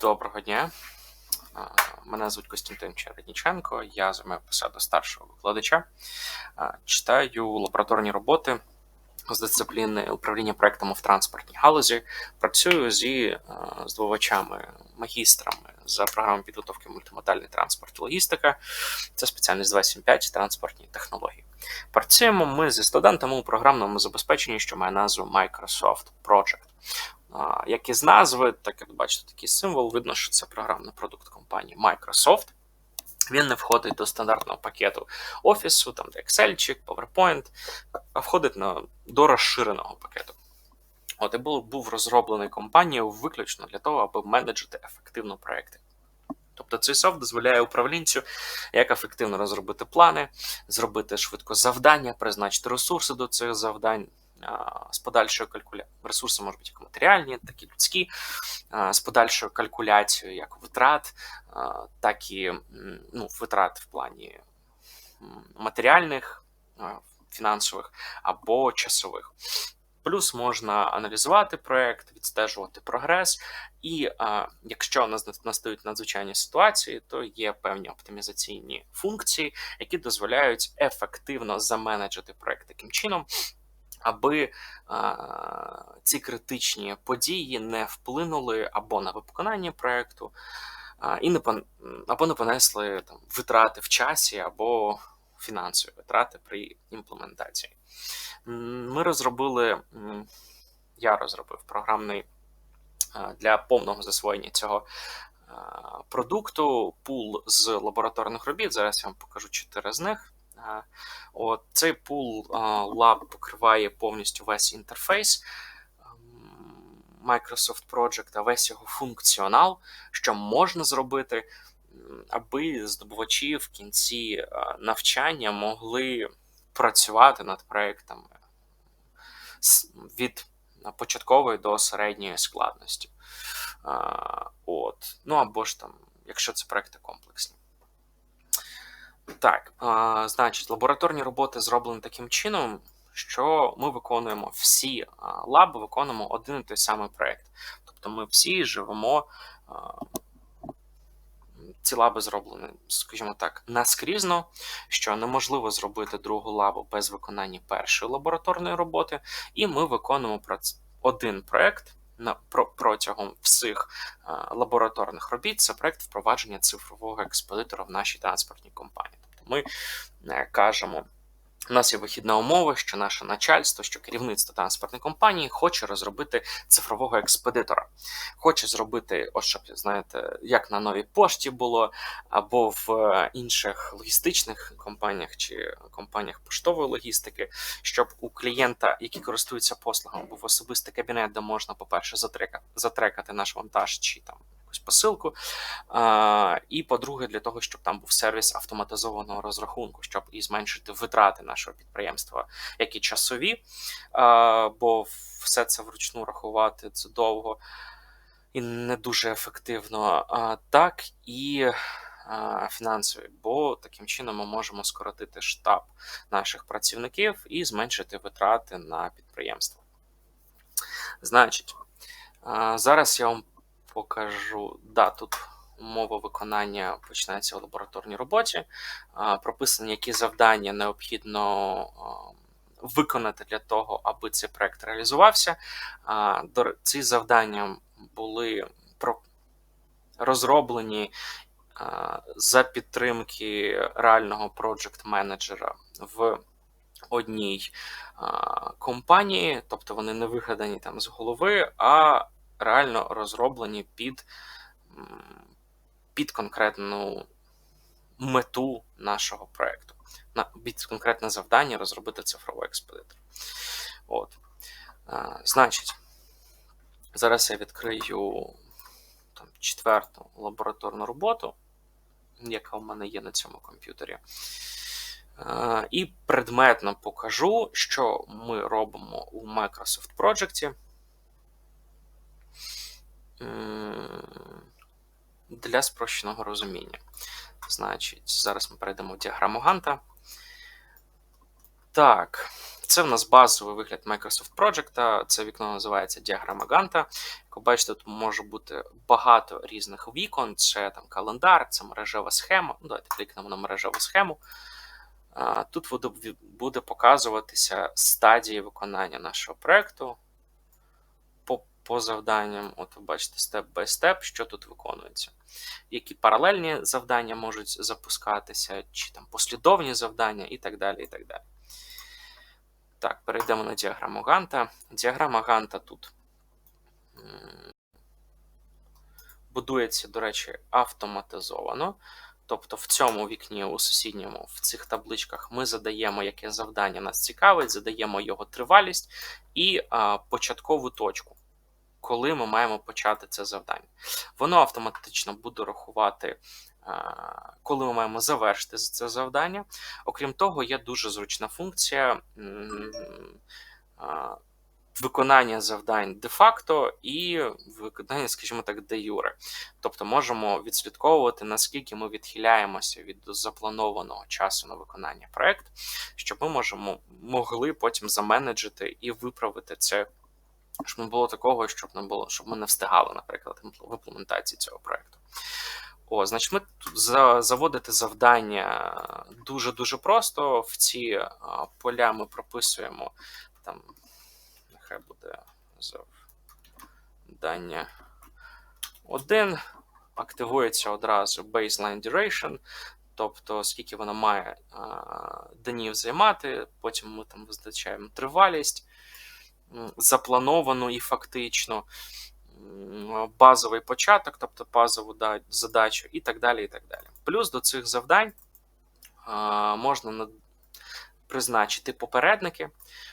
Доброго дня. Мене звуть Костянтин Чередніченко, я займаю посаду старшого викладача. Читаю лабораторні роботи з дисципліни управління проектами в транспортній галузі. Працюю зі здобувачами, магістрами за програмою підготовки мультимодальний транспорт і логістика. Це спеціальність 275 транспортні технології. Працюємо ми зі студентами у програмному забезпеченні, що має назву Microsoft Project. Як із назви, так як бачите, такий символ, видно, що це програмний продукт компанії Microsoft. Він не входить до стандартного пакету Офісу, там де Excel, PowerPoint, а входить на, до розширеного пакету. От і був, був розроблений компанією виключно для того, аби менеджити ефективно проекти. Тобто цей софт дозволяє управлінцю як ефективно розробити плани, зробити швидко завдання, призначити ресурси до цих завдань з подальшою калькуляцією. Ресурси можуть бути як матеріальні, так і людські, з подальшою калькуляцією як витрат, так і ну, витрат в плані матеріальних, фінансових або часових. Плюс можна аналізувати проект, відстежувати прогрес, і а, якщо настають надзвичайні ситуації, то є певні оптимізаційні функції, які дозволяють ефективно заменеджити проект таким чином, аби а, ці критичні події не вплинули або на виконання проекту, а, і не або не понесли там витрати в часі або фінансові витрати при імплементації. Ми розробили, я розробив програмний для повного засвоєння цього продукту пул з лабораторних робіт. Зараз я вам покажу чотири з них. От, цей пул лаб покриває повністю весь інтерфейс Microsoft Project, а весь його функціонал, що можна зробити, аби здобувачі в кінці навчання могли працювати над проектами від початкової до середньої складності. От. Ну або ж там, якщо це проекти комплексні. Так, а, значить, лабораторні роботи зроблені таким чином, що ми виконуємо всі лаби, виконуємо один і той самий проект. Тобто ми всі живемо. а, Ці лаби зроблені, скажімо так, наскрізно, що неможливо зробити другу лабу без виконання першої лабораторної роботи, і ми виконуємо один проект на про- протягом всіх е, лабораторних робіт. Це проект впровадження цифрового експедитора в нашій транспортній компанії. Тобто ми е, кажемо. У нас є вихідна умова, що наше начальство, що керівництво транспортної компанії хоче розробити цифрового експедитора. Хоче зробити, ось щоб знаєте, як на новій пошті було, або в е, інших логістичних компаніях чи компаніях поштової логістики, щоб у клієнта, який користується послугами, був особистий кабінет, де можна, по-перше, затрека- затрекати наш вантаж чи там якусь посилку. А, і по-друге, для того, щоб там був сервіс автоматизованого розрахунку, щоб і зменшити витрати нашого підприємства, як і часові, а, бо все це вручну рахувати це довго і не дуже ефективно. А, так і фінансові, бо таким чином ми можемо скоротити штаб наших працівників і зменшити витрати на підприємство. Значить, зараз я вам покажу. Да, тут умова виконання починається у лабораторній роботі. Прописані, які завдання необхідно виконати для того, аби цей проект реалізувався. Ці завдання були розроблені за підтримки реального проджект менеджера в одній компанії, тобто вони не вигадані там з голови, а реально розроблені під, під конкретну мету нашого проекту, на під конкретне завдання розробити цифровий експедитор. От. Значить, зараз я відкрию там, четверту лабораторну роботу, яка в мене є на цьому комп'ютері. Е, І предметно покажу, що ми робимо у Microsoft Project. М, Для спрощеного розуміння. Значить, зараз ми перейдемо в діаграму Ганта. Так, Це в нас базовий вигляд Microsoft Project, це вікно називається діаграма Ганта. Як ви бачите, тут може бути багато різних вікон, це там календар, це мережева схема. Ну, Давайте клікнемо на мережеву схему. Тут буде показуватися стадії виконання нашого проєкту по, завданням. От ви бачите, степ бай степ, що тут виконується. Які паралельні завдання можуть запускатися, чи там послідовні завдання, і так далі. і так далі. Так, перейдемо на діаграму Ганта. Діаграма Ганта тут будується, до речі, автоматизовано. Тобто в цьому вікні, у сусідньому, в цих табличках ми задаємо, яке завдання нас цікавить, задаємо його тривалість і а, початкову точку, коли ми маємо почати це завдання. Воно автоматично буде рахувати, коли ми маємо завершити це завдання. Окрім того, є дуже зручна функція. Виконання завдань де-факто і виконання, скажімо так, де юре. Тобто можемо відслідковувати, наскільки ми відхиляємося від запланованого часу на виконання проєкту, щоб ми можемо могли потім заменеджити і виправити це. Щоб не було такого, щоб не було, щоб ми не встигали, наприклад, в імплементації цього проєкту. О, значить, ми заводити завдання дуже-дуже просто. В ці поля ми прописуємо там нехай буде завдання 1. Активується одразу baseline duration, тобто скільки вона має а, днів займати, потім ми там визначаємо тривалість, заплановану і фактично, базовий початок, тобто базову задачу, і так далі. і так далі. Плюс до цих завдань можна призначити попередники,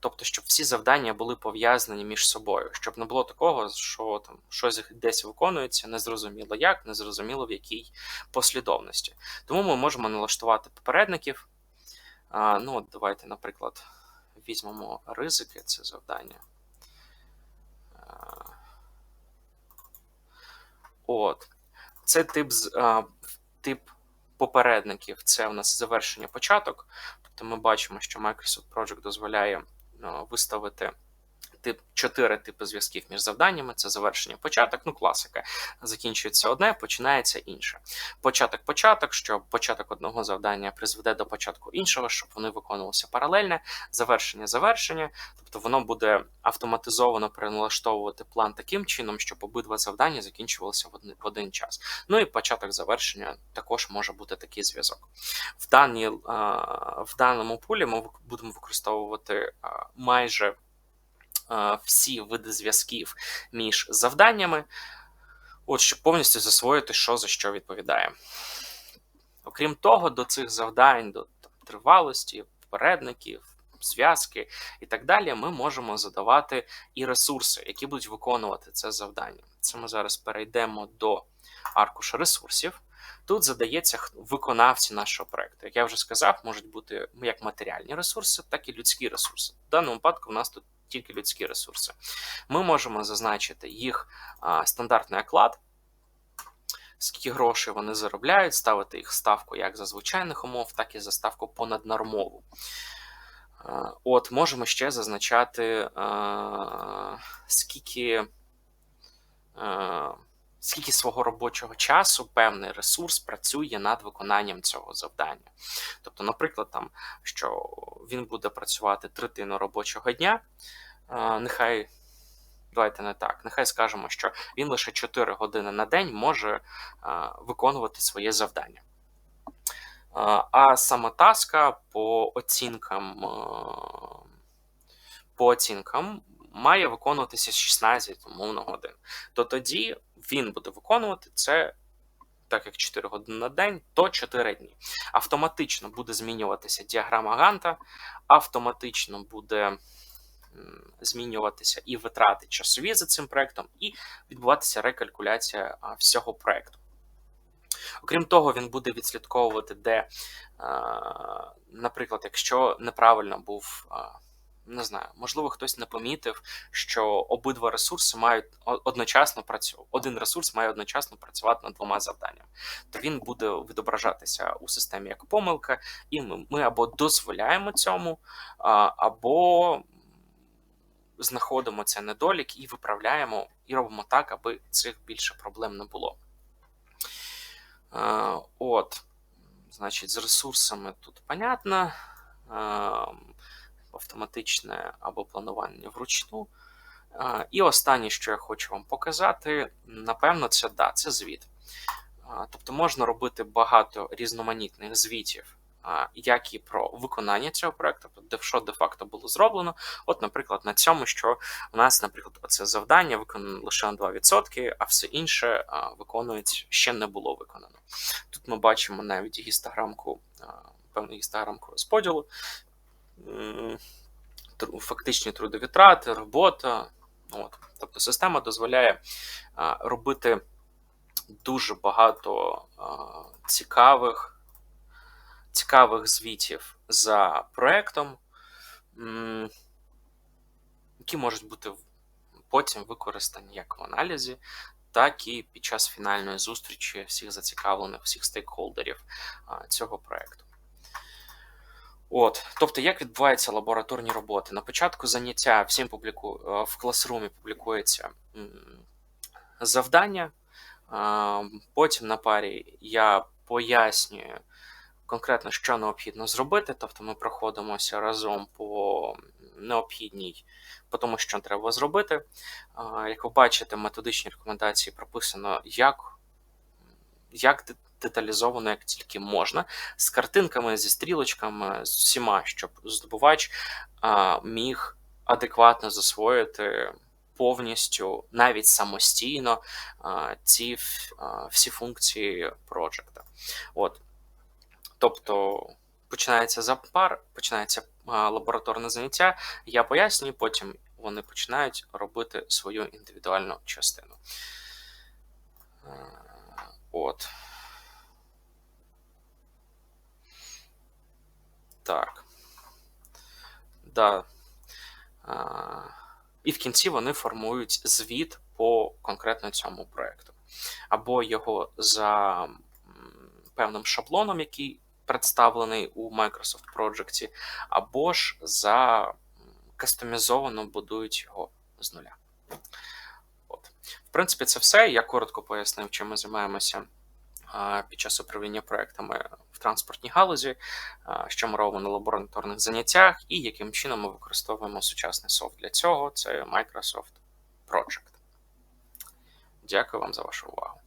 тобто, щоб всі завдання були пов'язані між собою, щоб не було такого, що там щось десь виконується, незрозуміло як, незрозуміло в якій послідовності. Тому ми можемо налаштувати попередників. Ну, от Давайте, наприклад, візьмемо ризики, це завдання. От. Це тип тип попередників це у нас завершення початок. Тобто ми бачимо, що Microsoft Project дозволяє ну, виставити тип чотири типи зв'язків між завданнями: це завершення початок, ну класика. Закінчується одне, починається інше. Початок-початок, що початок одного завдання призведе до початку іншого, щоб вони виконувалися паралельно, завершення-завершення, тобто воно буде автоматизовано переналаштовувати план таким чином, щоб обидва завдання закінчувалися в один, в один час. Ну і початок завершення також може бути такий зв'язок. В даній, в даному пулі ми будемо використовувати майже всі види зв'язків між завданнями, от щоб повністю засвоїти, що за що відповідає. Окрім того, до цих завдань, до там, тривалості, попередників, зв'язки і так далі, ми можемо задавати і ресурси, які будуть виконувати це завдання. Це ми зараз перейдемо до аркуша ресурсів. Тут задається виконавці нашого проекту. Як я вже сказав, можуть бути як матеріальні ресурси, так і людські ресурси. В даному випадку в нас тут тільки людські ресурси. Ми можемо зазначити їх стандартний оклад, скільки грошей вони заробляють, ставити їх ставку як за звичайних умов, так і за ставку понаднормову. От, можемо ще зазначати, скільки скільки свого робочого часу певний ресурс працює над виконанням цього завдання. Тобто, наприклад, там, що він буде працювати третину робочого дня, нехай. Давайте не так. Нехай скажемо, що він лише 4 години на день може а, виконувати своє завдання. А, а сама таска по оцінкам по оцінкам має виконуватися 16 умовно годин. То тоді він буде виконувати це, так як 4 години на день, то 4 дні. Автоматично буде змінюватися діаграма Ганта, автоматично буде змінюватися і витрати часові за цим проектом, і відбуватися рекалькуляція всього проекту. Окрім того, він буде відслідковувати, де, наприклад, якщо неправильно був не знаю, можливо, хтось не помітив, що обидва ресурси мають одночасно працювати. Один ресурс має одночасно працювати над двома завданнями. То він буде відображатися у системі як помилка, і ми, ми або дозволяємо цьому, або знаходимо цей недолік і виправляємо, і робимо так, аби цих більше проблем не було. От, значить, з ресурсами тут понятно. Автоматичне або планування вручну. Е, І останнє, що я хочу вам показати, напевно, це да, це звіт. Е, Тобто можна робити багато різноманітних звітів, е, як і про виконання цього проекту, тобто що де-факто було зроблено. От, наприклад, на цьому, що у нас, наприклад, оце завдання виконано лише на 2%, а все інше виконується ще не було виконано. Тут ми бачимо навіть гістограмку, певну гістограмку розподілу, фактичні трудові трати, робота. От. Тобто система дозволяє робити дуже багато цікавих, цікавих звітів за проектом, які можуть бути потім використані як в аналізі, так і під час фінальної зустрічі всіх зацікавлених, всіх стейкхолдерів цього проекту. От, тобто, як відбуваються лабораторні роботи? На початку заняття всім публіку е, в класрумі публікується завдання. Потім на парі я пояснюю конкретно, що необхідно зробити. Тобто ми проходимося разом по необхідній, по тому, що треба зробити. Як ви бачите, в методичній рекомендації прописано, як, як деталізовано, як тільки можна, з картинками, зі стрілочками, з усіма, щоб здобувач а, міг адекватно засвоїти повністю, навіть самостійно, а, ці а, всі функції проджекта. От. Тобто починається запар, починається а, лабораторне заняття, я пояснюю, потім вони починають робити свою індивідуальну частину. Е, От. Так. Да. А, І в кінці вони формують звіт по конкретно цьому проекту. Або його за певним шаблоном, який представлений у Microsoft Project, або ж за кастомізовано будують його з нуля. От. В принципі, це все. Я коротко пояснив, чим ми займаємося під час управління проектами в транспортній галузі, що ми робимо на лабораторних заняттях, і яким чином ми використовуємо сучасний софт для цього. Це Microsoft Project. Дякую вам за вашу увагу.